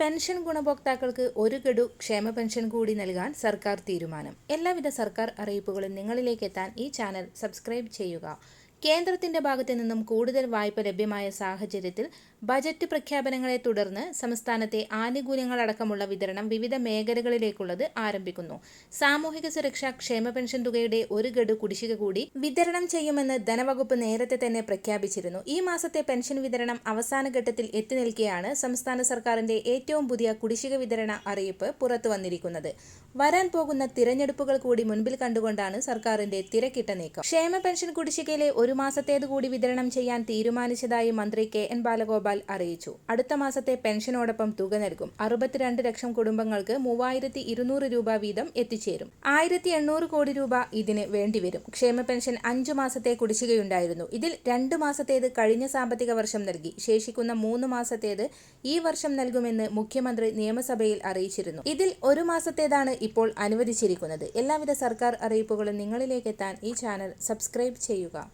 Pension ഗുണഭോക്താക്കൾക്ക് ഒരു ഗഡു ക്ഷേമ പെൻഷൻ കൂടി നൽകാൻ സർക്കാർ തീരുമാനം. എല്ലാവിധ സർക്കാർ അറിയിപ്പുകളും നിങ്ങളിലേക്ക് എത്താൻ ഈ ചാനൽ സബ്സ്ക്രൈബ് ചെയ്യുക. കേന്ദ്രത്തിന്റെ ഭാഗത്തു നിന്നും കൂടുതൽ വായ്പ ലഭ്യമായ സാഹചര്യത്തിൽ ബജറ്റ് പ്രഖ്യാപനങ്ങളെ തുടർന്ന് സംസ്ഥാനത്തെ ആനുകൂല്യങ്ങളടക്കമുള്ള വിതരണം വിവിധ മേഖലകളിലേക്കുള്ളത് ആരംഭിക്കുന്നു. സാമൂഹിക സുരക്ഷാ ക്ഷേമ പെൻഷൻ തുകയുടെ ഒരു ഗഡു കുടിശ്ശിക കൂടി വിതരണം ചെയ്യുമെന്ന് ധനവകുപ്പ് നേരത്തെ തന്നെ പ്രഖ്യാപിച്ചിരുന്നു. ഈ മാസത്തെ പെൻഷൻ വിതരണം അവസാന ഘട്ടത്തിൽ എത്തി നിൽക്കെയാണ് സംസ്ഥാന സർക്കാരിന്റെ ഏറ്റവും പുതിയ കുടിശ്ശിക വിതരണ അറിയിപ്പ് പുറത്തു വന്നിരിക്കുന്നത്. വരാൻ പോകുന്ന തിരഞ്ഞെടുപ്പുകൾ കൂടി മുൻപിൽ കണ്ടുകൊണ്ടാണ് സർക്കാരിന്റെ തിരക്കിട്ട നീക്കം. ക്ഷേമ പെൻഷൻ കുടിശ്ശികയിലെ ഒരു മാസത്തേത് കൂടി വിതരണം ചെയ്യാൻ തീരുമാനിച്ചതായി മന്ത്രി കെ എൻ ബാലഗോപാൽ അറിയിച്ചു. അടുത്ത മാസത്തെ പെൻഷനോടൊപ്പം തുക നൽകും. അറുപത്തിരണ്ട് ലക്ഷം കുടുംബങ്ങൾക്ക് മൂവായിരത്തി ഇരുന്നൂറ് രൂപ വീതം എത്തിച്ചേരും. ആയിരത്തി എണ്ണൂറ് കോടി രൂപ ഇതിന് വേണ്ടിവരും. ക്ഷേമ പെൻഷൻ അഞ്ചു മാസത്തെ കുടിശ്ശികയുണ്ടായിരുന്നു. ഇതിൽ രണ്ട് മാസത്തേത് കഴിഞ്ഞ സാമ്പത്തിക വർഷം നൽകി. ശേഷിക്കുന്ന മൂന്ന് മാസത്തേത് ഈ വർഷം നൽകുമെന്ന് മുഖ്യമന്ത്രി നിയമസഭയിൽ അറിയിച്ചിരുന്നു. ഇതിൽ ഒരു മാസത്തേതാണ് ഇപ്പോൾ അനുവദിച്ചിരിക്കുന്നത്. എല്ലാവിധ സർക്കാർ അറിയിപ്പുകളും നിങ്ങളിലേക്ക് എത്താൻ ഈ ചാനൽ സബ്സ്ക്രൈബ് ചെയ്യുക.